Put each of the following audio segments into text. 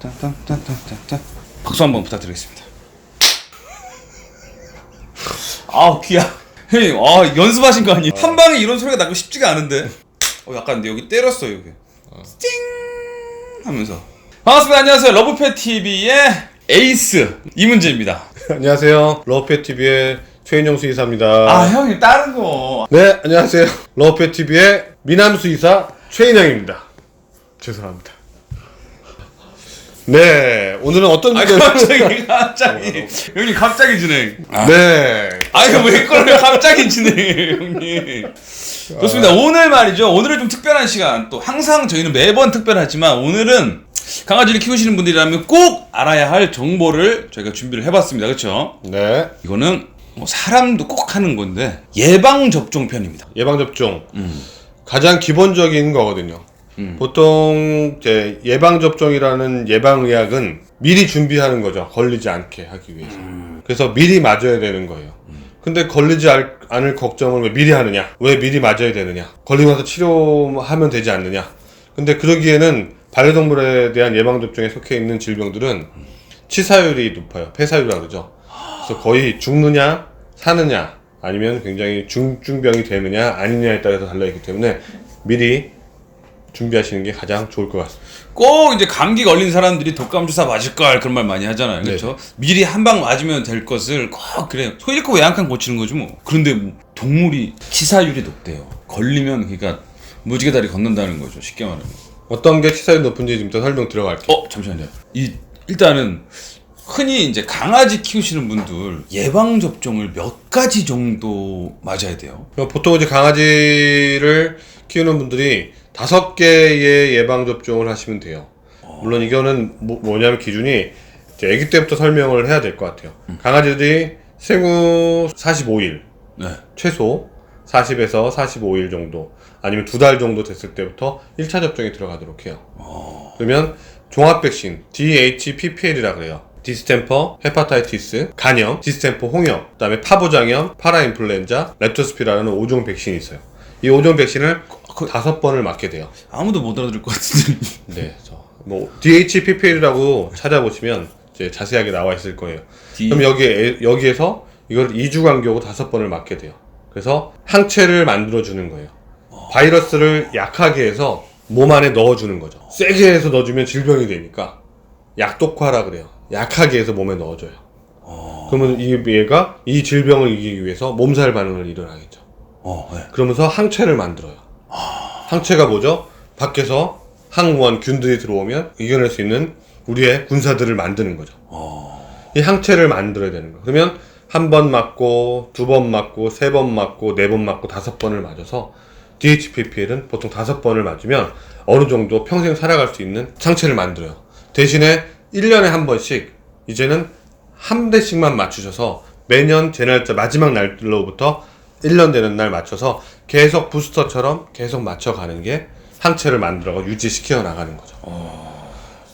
딴딴딴딴딴딴. 박수 한번 부탁드리겠습니다. 아우 귀야. 형님, 아 연습하신 거 아니에요? 한 방에 이런 소리가 나고 싶지가 않은데. 어 약간 근데 여기 때렸어요 여기. 찡 하면서. 반갑습니다. 안녕하세요. 러브페 TV의 에이스 이문재입니다. 안녕하세요. 러페 TV의 최인영 수의사입니다. 아 형님 다른 거. 네, 안녕하세요. 러페 TV의 미남 수의사 최인영입니다. 죄송합니다. 네, 오늘은 어떤 아 주제로? 갑자기 갑자기 형님 갑자기 진행. 아, 네, 아니 왜 그러면 갑자기 진행해요 형님. 좋습니다. 오늘 말이죠. 오늘은 좀 특별한 시간. 또 항상 저희는 매번 특별하지만 오늘은 강아지를 키우시는 분들이라면 꼭 알아야 할 정보를 저희가 준비를 해봤습니다. 그렇죠? 네. 이거는 뭐 사람도 꼭 하는 건데 예방 접종 편입니다. 예방 접종 음. 가장 기본적인 거거든요. 음. 보통 이제 예방 접종이라는 예방 의학은 미리 준비하는 거죠. 걸리지 않게 하기 위해서. 음. 그래서 미리 맞아야 되는 거예요. 근데 걸리지 알- 않을 걱정을 왜 미리 하느냐? 왜 미리 맞아야 되느냐? 걸리고 나서 치료하면 되지 않느냐? 근데 그러기에는 반려동물에 대한 예방 접종에 속해 있는 질병들은 치사율이 높아요. 폐사율이라 그러죠. 그래서 거의 죽느냐, 사느냐, 아니면 굉장히 중증병이 되느냐, 아니냐에 따라서 달라있기 때문에 미리 준비하시는 게 가장 좋을 것 같습니다. 꼭 이제 감기 걸린 사람들이 독감 주사 맞을 걸 그런 말 많이 하잖아요. 그렇죠? 미리 한 방 맞으면 될 것을 꼭 그래. 소 잃고 외양간 고치는 거지 뭐. 그런데 뭐 동물이 치사율이 높대요. 걸리면 그러니까 무지개 다리 걷는다는 거죠. 쉽게 말하면. 어떤 게 치사율이 높은지 좀더 설명 들어갈게요. 어 잠시만요. 이 일단은 흔히 이제 강아지 키우시는 분들 예방 접종을 몇 가지 정도 맞아야 돼요. 보통 이제 강아지를 키우는 분들이 다섯 개의 예방 접종을 하시면 돼요. 물론 이거는 뭐, 뭐냐면 기준이 이제 아기 때부터 설명을 해야 될 것 같아요. 강아지들이 생후 45일 네. 최소 40에서 45일 정도 아니면 두 달 정도 됐을 때부터 1차 접종이 들어가도록 해요. 그러면 종합 백신 DHPPL이라 그래요. 디스템퍼, 헤파타이티스, 간염, 디스템퍼 홍역, 그다음에 파보장염, 파라인플루엔자, 렙토스피라는 5종 백신이 있어요. 이 5종 백신을 그- 다섯 번을 맞게 돼요. 아무도 못 알아들 것 같은데. 네, 그래서 뭐 DHPPL이라고 찾아보시면 이제 자세하게 나와 있을 거예요. D- 그럼 여기에 여기에서 이걸 2주 간격으로 다섯 번을 맞게 돼요. 그래서 항체를 만들어 주는 거예요. 바이러스를 약하게 해서 몸 안에 넣어 주는 거죠. 세게 해서 넣어 주면 질병이 되니까 약독화라 그래요. 약하게 해서 몸에 넣어 줘요. 그러면 이 얘가 이 질병을 이기기 위해서 몸살 반응을 일어나겠죠. 어, 네. 그러면서 항체를 만들어요. 항체가 뭐죠? 밖에서 항원 균들이 들어오면 이겨낼 수 있는 우리의 군사들을 만드는 거죠. 이 항체를 만들어야 되는 거예요. 그러면 한 번 맞고, 두 번 맞고, 세 번 맞고, 네 번 맞고, 다섯 번을 맞아서 DHPPL은 보통 다섯 번을 맞으면 어느 정도 평생 살아갈 수 있는 상체를 만들어요. 대신에 1년에 한 번씩 이제는 한 대씩만 맞추셔서 매년 제 날짜 마지막 날로부터 1년 되는 날 맞춰서 계속 부스터처럼 계속 맞춰가는 게 항체를 만들어가 유지시켜 나가는 거죠.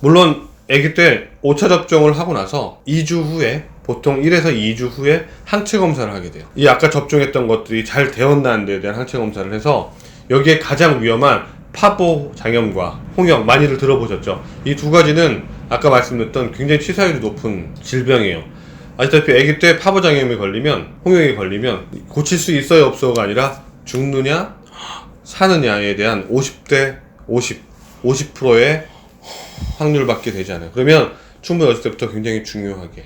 물론 아기 때 5차 접종을 하고 나서 2주 후에 보통 1에서 2주 후에 항체 검사를 하게 돼요. 이 아까 접종했던 것들이 잘 되었나 안 되에 대한 항체 검사를 해서 여기에 가장 위험한 파보 장염과 홍역 많이들 들어보셨죠? 이 두 가지는 아까 말씀드렸던 굉장히 치사율이 높은 질병이에요. 아시다시피 아기 때 파보 장염에 걸리면 홍역에 걸리면 고칠 수 있어요 없어가 아니라 죽느냐? 사느냐에 대한 50대 50 50%의 확률밖에 되지 않아요. 그러면 충분히 어렸을 때부터 굉장히 중요하게.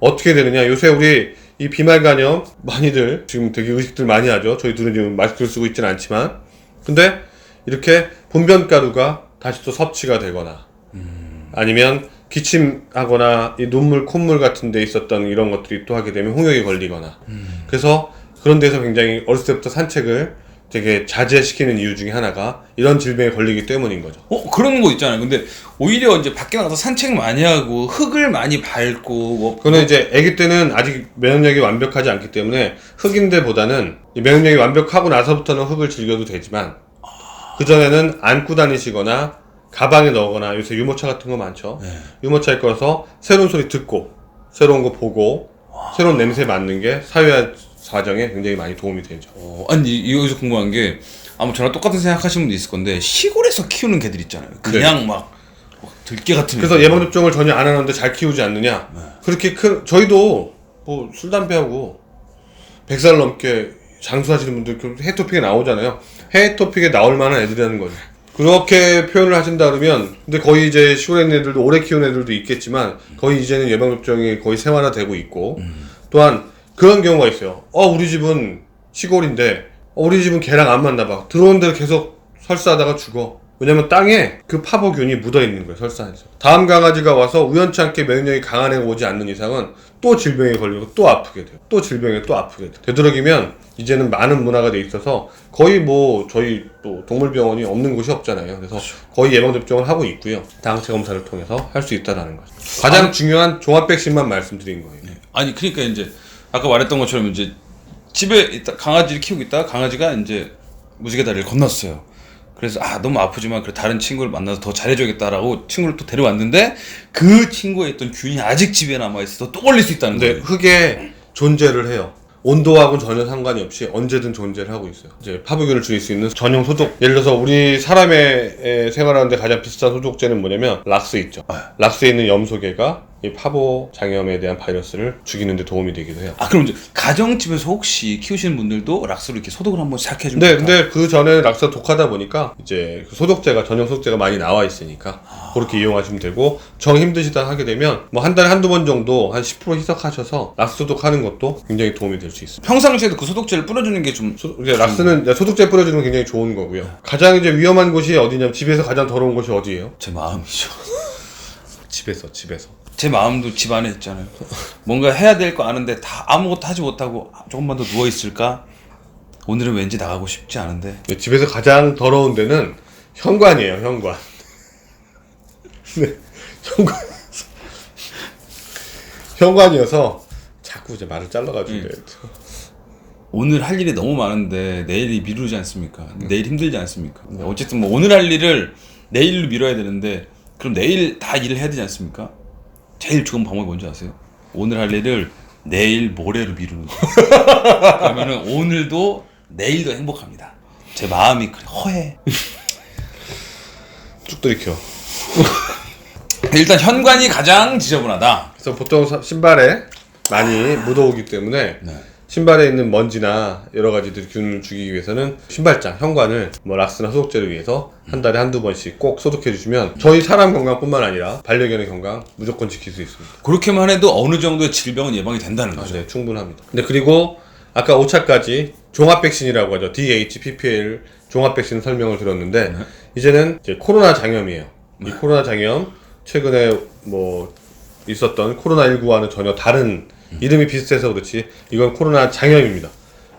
어떻게 되느냐? 요새 우리 이 비말 간염 많이들 지금 되게 의식들 많이 하죠. 저희 둘은 지금 마스크를 쓰고 있지는 않지만. 근데 이렇게 분변 가루가 다시 또 섭취가 되거나 아니면 기침하거나 이 눈물 콧물 같은 데 있었던 이런 것들이 또 하게 되면 홍역에 걸리거나. 그래서 그런 데서 굉장히 어렸을 때부터 산책을 되게 자제시키는 이유 중에 하나가 이런 질병에 걸리기 때문인 거죠. 어 그런 거 있잖아요. 근데 오히려 이제 밖에 나가서 산책 많이 하고 흙을 많이 밟고 뭐 그거는 이제 아기 때는 아직 면역력이 완벽하지 않기 때문에 흑인들보다는 이 면역력이 완벽하고 나서부터는 흙을 즐겨도 되지만 그 전에는 안고 다니시거나 가방에 넣거나 요새 유모차 같은 거 많죠. 네. 유모차에 꺼서 새로운 소리 듣고 새로운 거 보고 새로운 냄새 맡는 게 사회화 과정에 굉장히 많이 도움이 되죠. 어, 아니 여기서 궁금한 게 아마 저랑 똑같은 생각하시는 분도 있을 건데 시골에서 키우는 개들 있잖아요. 그냥 막 들깨 같은. 그래서 애들. 예방 접종을 전혀 안 하는데 잘 키우지 않느냐? 그렇게 큰 저희도 뭐 술 담배하고 100살 넘게 장수하시는 분들 그 해토픽에 나오잖아요. 해토픽에 나올 만한 애들이라는 거죠. 그렇게 표현을 하신다 그러면 근데 거의 이제 시골에 있는 애들도 오래 키운 애들도 있겠지만 거의 이제는 예방 접종이 거의 생활화되고 있고 또한 그런 경우가 있어요. 어 우리 집은 시골인데 어, 우리 집은 개랑 안 맞나 봐. 들어온 데를 계속 설사하다가 죽어. 왜냐면 땅에 그 파보균이 묻어 있는 거예요, 설사해서. 다음 강아지가 와서 우연치 않게 면역력이 강한 애가 오지 않는 이상은 또 질병에 걸리고 또 아프게 돼요. 또 질병에 또 아프게 돼요. 되도록이면 이제는 많은 문화가 돼 있어서 거의 뭐 저희 또 동물병원이 없는 곳이 없잖아요. 그래서 거의 예방접종을 하고 있고요. 다항체 검사를 통해서 할 수 있다라는 거죠. 가장 중요한 종합 백신만 말씀드린 거예요. 아니 그러니까 이제 아까 말했던 것처럼 이제 집에 있다 강아지를 키우고 있다가 강아지가 이제 무지개 다리를 건넜어요. 그래서 아 너무 아프지만 그래 다른 친구를 만나서 더 잘해줘야겠다라고 친구를 또 데려왔는데 그 친구에 있던 균이 아직 집에 남아 있어서 또 걸릴 수 있다는 근데 거예요. 흙에 존재를 해요. 온도하고는 전혀 상관이 없이 언제든 존재를 하고 있어요. 이제 파브균을 줄일 수 있는 전용 소독. 예를 들어서 우리 사람의 에, 생활하는데 가장 비슷한 소독제는 뭐냐면 락스 있죠. 락스에 있는 염소계가 이 파보 장염에 대한 바이러스를 죽이는 데 도움이 되기도 해요. 아 그럼 이제 가정집에서 혹시 키우시는 분들도 락스로 이렇게 소독을 한번 시작해 주면 근데 근데 그 전에 락스가 독하다 보니까 이제 그 소독제가 전용 소독제가 많이 나와 있으니까 그렇게 이용하시면 되고 정 힘드시다 하게 되면 뭐 한 달에 한두 번 정도 한 10% 희석하셔서 락스 소독하는 것도 굉장히 도움이 될 수 있습니다. 평상시에도 그 소독제를 뿌려주는 게좀 소, 이제 락스는 이제 소독제 뿌려주는 건 굉장히 좋은 거고요. 가장 이제 위험한 곳이 어디냐면 집에서 가장 더러운 곳이 어디예요? 제 마음이죠. 집에서 집에서. 제 마음도 집 안에 있잖아요. 뭔가 해야 될 거 아는데 다 아무것도 하지 못하고 조금만 더 누워 있을까? 오늘은 왠지 나가고 싶지 않은데 네, 집에서 가장 더러운 데는 현관이에요. 현관. 네, 현관. 현관이어서 자꾸 이제 말을 잘라가지고 그래요. 오늘 할 일이 너무 많은데 내일이 미루지 않습니까? 내일 힘들지 않습니까? 근데 어쨌든 뭐 오늘 할 일을 내일로 미뤄야 되는데 그럼 내일 다 일을 해야 되지 않습니까? 제일 좋은 방법이 뭔지 아세요? 오늘 할 일을 내일 모레로 미루는 거예요. 그러면은 오늘도 내일도 행복합니다. 제 마음이 그래 허해. 쭉 들이켜. 일단 현관이 가장 지저분하다. 그래서 보통 사- 신발에 많이 묻어오기 때문에 네. 신발에 있는 먼지나 여러 가지들 균을 죽이기 위해서는 신발장, 현관을 뭐 락스나 소독제를 위해서 한 달에 한두 번씩 꼭 소독해 주시면 저희 사람 건강뿐만 아니라 반려견의 건강 무조건 지킬 수 있습니다. 그렇게만 해도 어느 정도의 질병은 예방이 된다는 거죠. 네, 충분합니다. 근데 그리고 아까 5차까지 종합 백신이라고 하죠. DH, PPL 종합 백신 설명을 들었는데 이제는 이제 코로나 장염이에요. 이 코로나 장염 최근에 뭐 있었던 코로나 19와는 전혀 다른 이름이 비슷해서 그렇지 이건 코로나 장염입니다.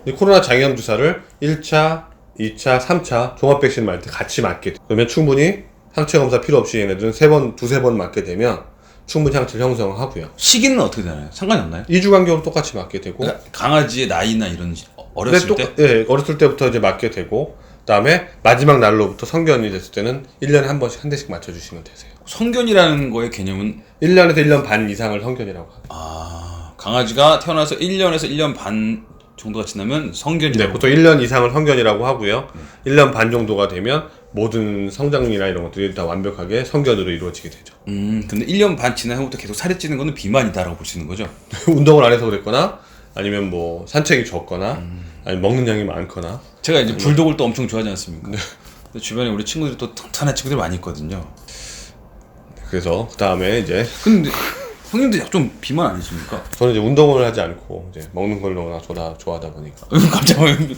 이 코로나 장염 주사를 1차, 2차, 3차 종합 백신 맞을 때 같이 맞게 돼. 그러면 충분히 항체 검사 필요 없이 얘네들은 세 번, 두세 번 맞게 되면 충분히 항체를 형성을 하고요. 시기는 어떻게 되나요? 상관이 없나요? 2주 간격으로 똑같이 맞게 되고 그러니까 강아지의 나이나 이런 어렸을 또, 때 예, 어렸을 때부터 이제 맞게 되고 그다음에 마지막 날로부터 성견이 됐을 때는 1년에 한 번씩 한 대씩 맞춰 주시면 되세요. 성견이라는 거의 개념은 1년에서 1년 반 이상을 성견이라고 합니다. 아, 강아지가 태어나서 1년에서 1년 반 정도가 지나면 네, 성견이라고. 보통 1년 이상을 성견이라고 하고요. 1년 반 정도가 되면 모든 성장이나 이런 것들이 다 완벽하게 성견으로 이루어지게 되죠. 음, 근데 1년 반 지난 후부터 계속 살이 찌는 거는 비만이다라고 볼 수 있는 거죠. 운동을 안 해서 그랬거나 아니면 뭐 산책이 적거나 아니면 먹는 양이 많거나 제가 이제 불독을 또 엄청 좋아하지 않습니까? 근데 주변에 우리 친구들이 또 튼튼한 친구들이 많이 있거든요. 그래서 그 다음에 이제 근데 형님도 좀 비만 아니십니까? 저는 이제 운동을 하지 않고 이제 먹는 걸 너무나 좋아, 좋아하다 보니까 갑자기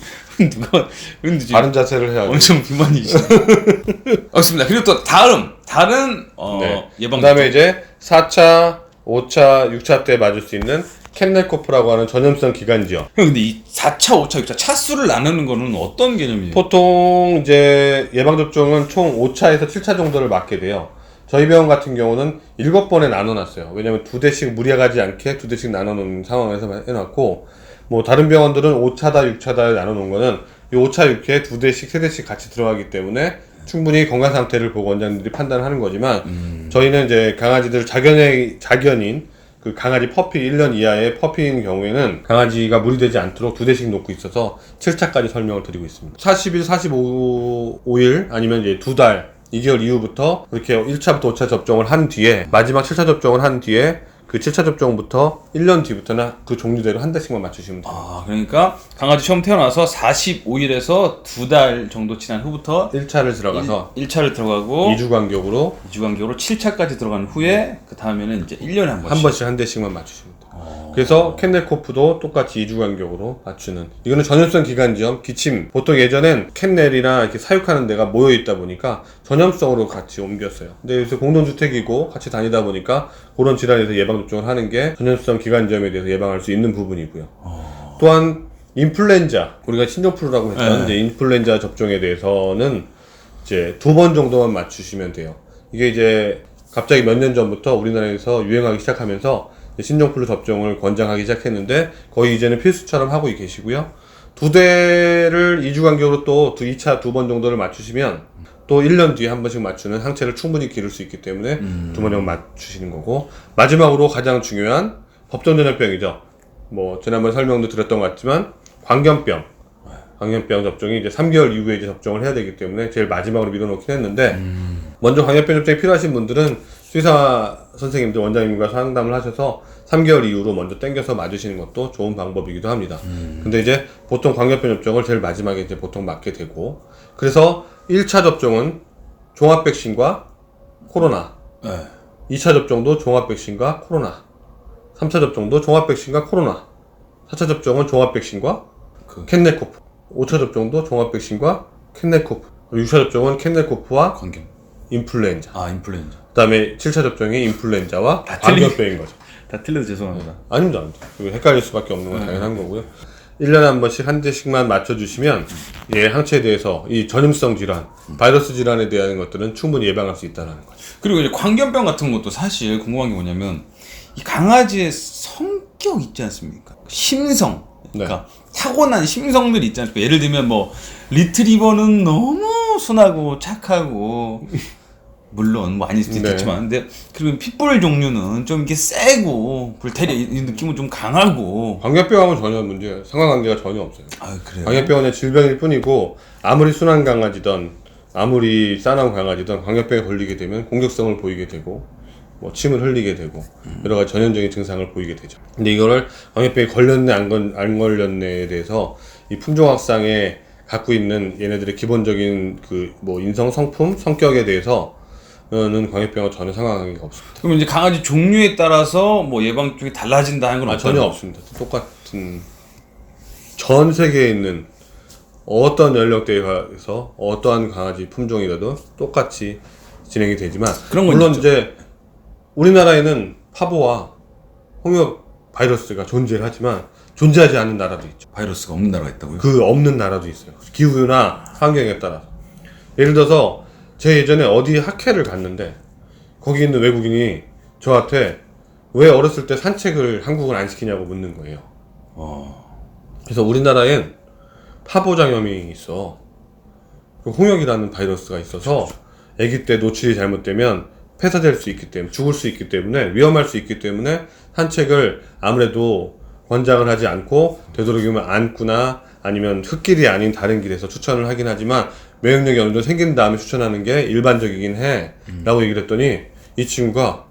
누가 근데 지금 바른 자세를 해야 엄청 비만이시네. 알겠습니다. 그리고 또 다음 다른 어, 네. 예방 그다음에 이제 4차, 5차, 6차 때 맞을 수 있는 캔넬코프라고 하는 전염성 기관지염. 형 근데 이 4차, 5차, 6차 차수를 나누는 거는 어떤 개념이에요? 보통 이제 예방 접종은 총 5차에서 7차 정도를 맞게 돼요. 저희 병원 같은 경우는 7번에 나눠놨어요. 왜냐면 두 대씩 무리하지 않게 두 대씩 나눠놓은 상황에서 해놨고, 뭐 다른 병원들은 5차다, 6차다 나눠놓은 거는 이 5차, 6회 두 대씩, 세 대씩 같이 들어가기 때문에 충분히 건강 상태를 보고 원장님들이 판단하는 거지만, 저희는 이제 강아지들 자견의, 자견인 그 강아지 퍼피 1년 이하의 퍼피인 경우에는 강아지가 무리되지 않도록 두 대씩 놓고 있어서 7차까지 설명을 드리고 있습니다. 40일, 45일 아니면 이제 두 달 2개월 이후부터 이렇게 1차부터 5차 접종을 한 뒤에 마지막 7차 접종을 한 뒤에 그 7차 접종부터 1년 뒤부터는 그 종류대로 한 대씩만 맞추시면 돼요. 아, 그러니까 강아지 처음 태어나서 45일에서 두 달 정도 지난 후부터 1차를 들어가서 1, 차를 들어가고 2주 간격으로 2주 간격으로 7차까지 들어간 후에 그 다음에는 이제 1년에 한 번씩. 한 번씩 한 대씩만 맞추시면 돼요. 그래서 캔넬코프도 똑같이 2주 간격으로 맞추는. 이거는 전염성 기관지염, 기침. 보통 예전엔 캔넬이나 이렇게 사육하는 데가 모여 있다 보니까 전염성으로 같이 옮겼어요. 근데 요새 공동주택이고 같이 다니다 보니까 그런 질환에서 예방접종을 하는 게 전염성 기관지염에 대해서 예방할 수 있는 부분이고요. 또한 인플루엔자, 우리가 신종플루라고 했던 네. 인플루엔자 접종에 대해서는 이제 두 번 정도만 맞추시면 돼요. 이게 이제 갑자기 몇 년 전부터 우리나라에서 유행하기 시작하면서 신종플루 접종을 권장하기 시작했는데 거의 이제는 필수처럼 하고 계시고요. 두 대를 2주 간격으로 또 2차 두 번 정도를 맞추시면 또 1년 뒤에 한 번씩 맞추는 항체를 충분히 기를 수 있기 때문에 두 번을 맞추시는 거고 마지막으로 가장 중요한 법정 전염병이죠. 뭐 지난번 설명도 드렸던 것 같지만 광견병 광견병 접종이 이제 3개월 이후에 이제 접종을 해야 되기 때문에 제일 마지막으로 밀어놓긴 했는데 먼저 광견병 접종이 필요하신 분들은 수의사 선생님들 원장님과 상담을 하셔서 3개월 이후로 먼저 땡겨서 맞으시는 것도 좋은 방법이기도 합니다. 근데 이제 보통 광견병 접종을 제일 마지막에 이제 보통 맞게 되고 그래서 1차 접종은 종합 백신과 코로나 네. 2차 접종도 종합 백신과 코로나 3차 접종도 종합 백신과 코로나 4차 접종은 종합 백신과 그- 캔넬코프 5차 접종도 종합 백신과 캔넬코프 6차 접종은 캔넬코프와 광견. 인플루엔자 아, 인플루엔자. 그 다음에 7차 접종이 인플루엔자와 다 광견병인 거죠 다 틀려서 죄송합니다. 아닙니다 아닙니다 그거 헷갈릴 수밖에 없는 건 당연한 거고요 1년에 한 번씩 한 대씩만 맞춰주시면 예, 항체에 대해서 이 전염성 질환 바이러스 질환에 대한 것들은 충분히 예방할 수 있다는 거죠 그리고 이제 광견병 같은 것도 사실 궁금한 게 뭐냐면 이 강아지의 성격 있지 않습니까? 심성. 그러니까 타고난 심성들이 있지 않습니까? 예를 들면 뭐 리트리버는 너무 순하고 착하고 물론 뭐 아닐 수도 네. 있겠지만 근데 그리고 핏불 종류는 좀 이렇게 세고 불테리 이 느낌은 좀 강하고 광견병하고는 전혀 문제 상관관계가 전혀 없어요 아 그래요? 광견병은 질병일 뿐이고 아무리 순한 강아지든 아무리 싸나운 강아지든 광견병에 걸리게 되면 공격성을 보이게 되고 뭐 침을 흘리게 되고 여러 가지 전염적인 증상을 보이게 되죠. 근데 이거를 광견병에 걸렸네 안, 걸, 안 걸렸네에 대해서 이 품종학상에 갖고 있는 얘네들의 기본적인 그 뭐 인성 성품 성격에 대해서는 광견병과 전혀 상관관계가 없습니다. 그럼 이제 강아지 종류에 따라서 뭐 예방 쪽이 달라진다 하는 건 아, 없다는 전혀? 없습니다. 똑같은 전 세계에 있는 어떤 연령대에서 어떠한 강아지 품종이라도 똑같이 진행이 되지만 그런 건 물론 있죠. 이제 우리나라에는 파보와 홍역 바이러스가 존재를 하지만 존재하지 않는 나라도 있죠. 바이러스가 없는 나라가 있다고요? 그 없는 나라도 있어요. 기후나 환경에 따라서. 예를 들어서 제 예전에 어디 학회를 갔는데 거기 있는 외국인이 저한테 왜 어렸을 때 산책을 한국은 안 시키냐고 묻는 거예요. 어. 그래서 우리나라엔 파보장염이 있어. 그 홍역이라는 바이러스가 있어서 아기 때 노출이 잘못되면 폐사될 수 있기 때문에 죽을 수 있기 때문에 위험할 수 있기 때문에 산책을 아무래도 권장을 하지 않고 되도록이면 안구나 아니면 흙길이 아닌 다른 길에서 추천을 하긴 하지만 면역력이 어느 정도 생긴 다음에 추천하는 게 일반적이긴 해 음. 라고 얘기를 했더니 이 친구가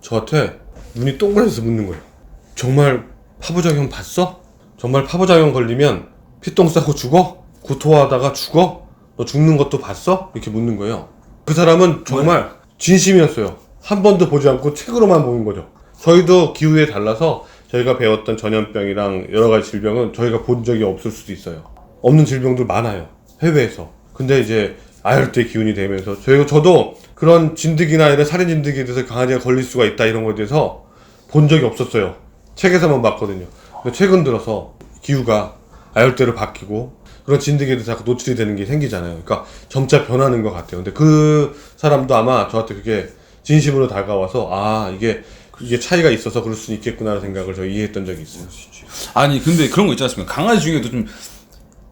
저한테 눈이 동그래서 묻는 거예요 정말 파보작용 봤어? 정말 파보작용 걸리면 피똥 싸고 죽어? 구토하다가 죽어? 너 죽는 것도 봤어? 이렇게 묻는 거예요 그 사람은 정말 진심이었어요 한 번도 보지 않고 책으로만 보는 거죠 저희도 기후에 달라서 저희가 배웠던 전염병이랑 여러 가지 질병은 저희가 본 적이 없을 수도 있어요. 없는 질병들 많아요. 해외에서. 근데 이제 아열대 기운이 되면서 저희가 저도 그런 진드기나 이런 살인 진드기에 대해서 강아지가 걸릴 수가 있다 이런 거에 대해서 본 적이 없었어요. 책에서만 봤거든요. 근데 최근 들어서 기후가 아열대로 바뀌고 그런 진드기에 대해서 노출이 되는 게 생기잖아요. 그러니까 점차 변하는 것 같아요. 근데 그 사람도 아마 저한테 그게 진심으로 다가와서 아 이게 이게 차이가 있어서 그럴 수 있겠구나라는 생각을 저 이해했던 적이 있어요. 아니 근데 그런 거 있지 않습니까? 강아지 중에도 좀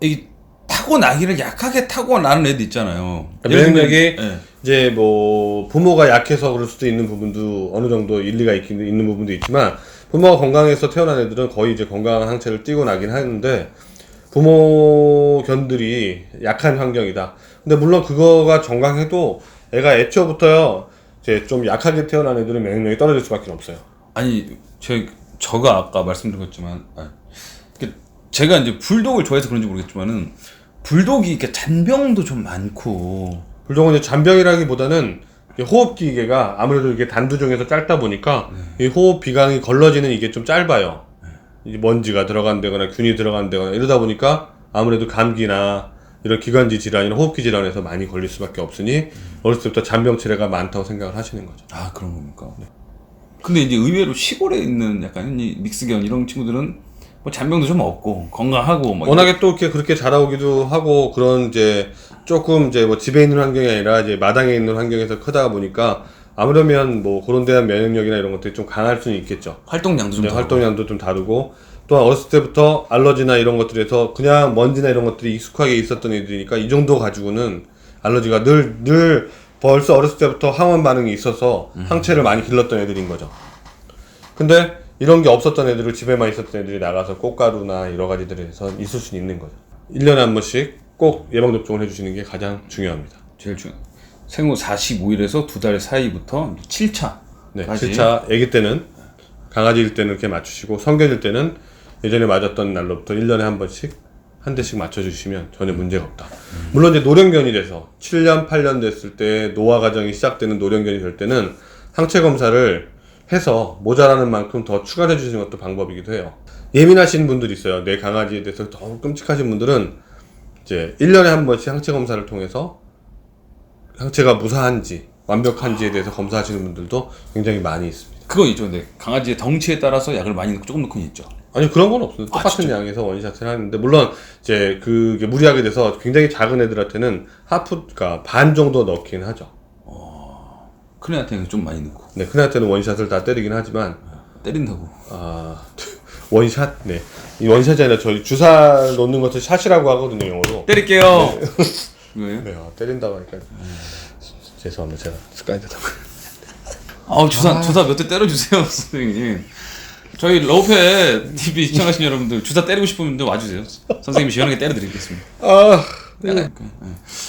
이 타고 나기를 약하게 타고 나는 애들 있잖아요. 예를 들면- 면역력이 예. 이제 뭐 부모가 약해서 그럴 수도 있는 부분도 어느 정도 일리가 있긴 있는 부분도 있지만 부모가 건강해서 태어난 애들은 거의 이제 건강한 항체를 띠고 나긴 하는데 부모 견들이 약한 환경이다. 근데 물론 그거가 정강해도 애가 애초부터요 이제 좀 약하게 태어난 애들은 면역력이 떨어질 수밖에 없어요. 아니 제 저가 아까 말씀드렸지만 아, 그 제가 이제 불독을 좋아해서 그런지 모르겠지만은 불독이 이렇게 잔병도 좀 많고 불독은 이제 잔병이라기보다는 이 호흡 기계가 아무래도 이게 단두 종에서 짧다 보니까 이 호흡 비강이 걸러지는 이게 좀 짧아요. 이 먼지가 들어간다거나 균이 들어간다거나 이러다 보니까 아무래도 감기나 이런 기관지 질환이나 호흡기 질환에서 많이 걸릴 수밖에 없으니 어렸을 때부터 잔병 치레가 많다고 생각을 하시는 거죠. 아 그런 겁니까? 근데 이제 의외로 시골에 있는 약간 이 믹스견 이런 친구들은 뭐 잔병도 좀 없고 건강하고 뭐 워낙에 또 이렇게 그렇게 자라오기도 하고 그런 이제 조금 이제 뭐 집에 있는 환경이 아니라 이제 마당에 있는 환경에서 크다 보니까 아무려면 뭐 그런 데한 면역력이나 이런 것들이 좀 강할 수는 있겠죠. 활동량도 좀 다르고. 활동량도 좀 다르고 또한 어렸을 때부터 알러지나 이런 것들에서 그냥 먼지나 이런 것들이 익숙하게 있었던 애들이니까 이 정도 가지고는 알러지가 늘 늘 벌써 어렸을 때부터 항원 반응이 있어서 항체를 많이 길렀던 애들인 거죠. 근데 이런 게 없었던 애들을 집에만 있었던 애들이 나가서 꽃가루나 여러 가지들에서 있을 수 있는 거죠. 1년에 한 번씩 꼭 예방접종을 해주시는 게 가장 중요합니다. 제일 중요. 생후 45일에서 두 달 사이부터 7차. 네, 까지. 7차 아기 때는 강아지일 때는 이렇게 맞추시고 성견일 때는 예전에 맞았던 날로부터 1년에 한 번씩 한 대씩 맞춰주시면 전혀 문제가 없다. 물론 이제 노령견이 돼서 7년, 8년 됐을 때 노화 과정이 시작되는 노령견이 될 때는 항체 검사를 해서 모자라는 만큼 더 추가해 주시는 것도 방법이기도 해요. 예민하신 분들이 있어요. 내 강아지에 대해서 더 끔찍하신 분들은 이제 1년에 한 번씩 항체 검사를 통해서 항체가 무사한지 완벽한지에 대해서 검사하시는 분들도 굉장히 많이 있습니다. 그건 있죠. 근데 강아지의 덩치에 따라서 약을 많이 넣고 조금 넣고 있죠. 아니 그런 건 없어요. 아, 똑같은 양에서 원샷을 하는데 물론 이제 그게 무리하게 돼서 굉장히 작은 애들한테는 하프 그러니까 반 정도 넣긴 하죠. 큰 애한테는 좀 많이 넣고 네, 큰 애한테는 원샷을 다 때리긴 하지만 때린다고. 아 원샷 네. 이 원샷이 아니라 저희 주사 놓는 것을 샷이라고 하거든요 영어로. 때릴게요. 이거예요? 네, 아, 때린다고 하니까 죄송합니다 제가 습관이 되다. 아우 주사 주사 몇 대 때려주세요 선생님. 저희 러페 TV 시청하신 여러분들 주사 때리고 싶은 분들 와주세요. 선생님이 시원하게 때려드리겠습니다. 아 네.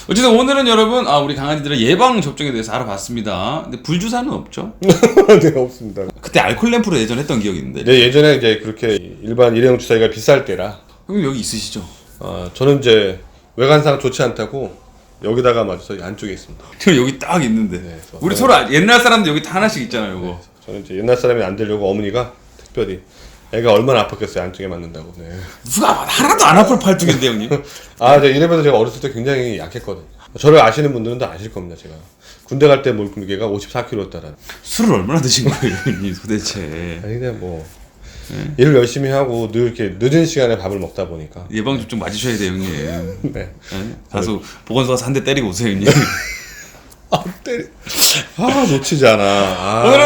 어쨌든 오늘은 여러분 아 우리 강아지들의 예방 접종에 대해서 알아봤습니다. 근데 불주사는 없죠? 네, 없습니다. 그때 알콜 램프로 예전 했던 기억이 있는데. 네, 예전에 이제 그렇게 일반 일회용 주사기가 비쌀 때라 형님 여기 있으시죠? 어, 저는 이제 외관상 좋지 않다고 여기다가 맞아서 이 안쪽에 있습니다. 저 여기 딱 있는데. 네, 저- 우리 서로 알- 옛날 사람들 여기 다 하나씩 있잖아요, 이거. 저는 이제 옛날 사람이 안 되려고 어머니가 특별히 애가 얼마나 아팠겠어요 안쪽에 맞는다고. 네. 누가 봐도 하나도 안 아플 팔뚝인데 형님. 아, 네, 이래봬도 제가 어렸을 때 굉장히 약했거든요. 저를 아시는 분들은 다 아실 겁니다, 제가. 군대 갈때 무게가 54kg였다라는. 술을 얼마나 드신 거예요, 형님 도대체. 아니 그냥 뭐 일을 열심히 하고 늘 이렇게 늦은 시간에 밥을 먹다 보니까. 예방 접종 맞으셔야 돼요, 형님. 네. 네? 가서 보건소 가서 한 대 때리고 오세요, 형님. 아, 때리. 아, 놓치지 않아. 아. 오늘은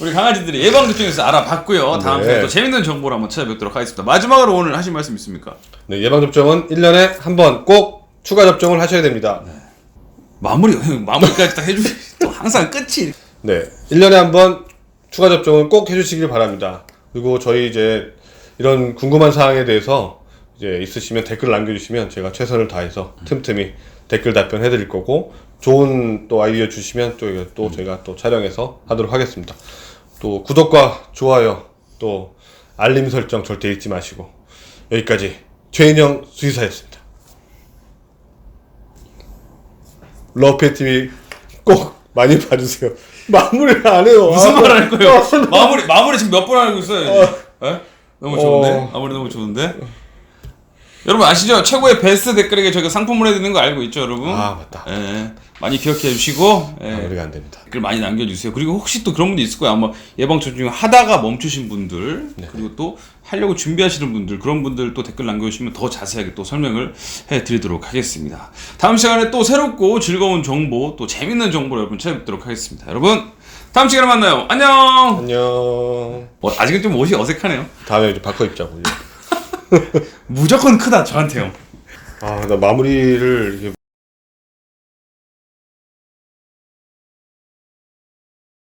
우리 강아지들이 예방 접종에서 알아봤고요. 다음 네. 시간에 또 재밌는 정보를 한번 찾아뵙도록 하겠습니다. 마지막으로 오늘 하실 말씀 있습니까? 네, 예방 접종은 1년에 한 번 꼭 추가 접종을 하셔야 됩니다. 마무리, 형, 마무리까지 딱 해주시. 또 항상 끝이. 네. 1년에 한 번 추가 접종을 꼭 해주시길 바랍니다. 그리고 저희 이제 이런 궁금한 사항에 대해서 이제 있으시면 댓글 남겨주시면 제가 최선을 다해서 틈틈이 댓글 답변 해드릴 거고 좋은 또 아이디어 주시면 또, 이거 또 제가 또 촬영해서 하도록 하겠습니다. 또 구독과 좋아요 또 알림 설정 절대 잊지 마시고 여기까지 최인영 수의사였습니다. 러페 TV 꼭 많이 봐주세요. 마무리를 안 해요. 무슨 아, 말 할 거예요? 마무리, 마무리 지금 몇번 하고 있어요? 예? 너무 좋은데? 어. 마무리 너무 좋은데? 여러분 아시죠? 최고의 베스트 댓글에게 저희가 상품 보내드리는 거 알고 있죠, 여러분? 아, 맞다. 예. 많이 기억해 주시고, 예. 마무리가 안 됩니다. 댓글 많이 남겨주세요. 그리고 혹시 또 그런 분들 있을 거예요. 아마 예방접종 하다가 멈추신 분들, 그리고 또 하려고 준비하시는 분들, 그런 분들 또 댓글 남겨주시면 더 자세하게 또 설명을 해드리도록 하겠습니다. 다음 시간에 또 새롭고 즐거운 정보, 또 재밌는 정보를 여러분 찾아뵙도록 하겠습니다. 여러분, 다음 시간에 만나요. 안녕! 안녕. 어, 아직은 좀 옷이 어색하네요. 다음에 이제 바꿔 입자고. 무조건 크다, 저한테요. 아, 나 마무리를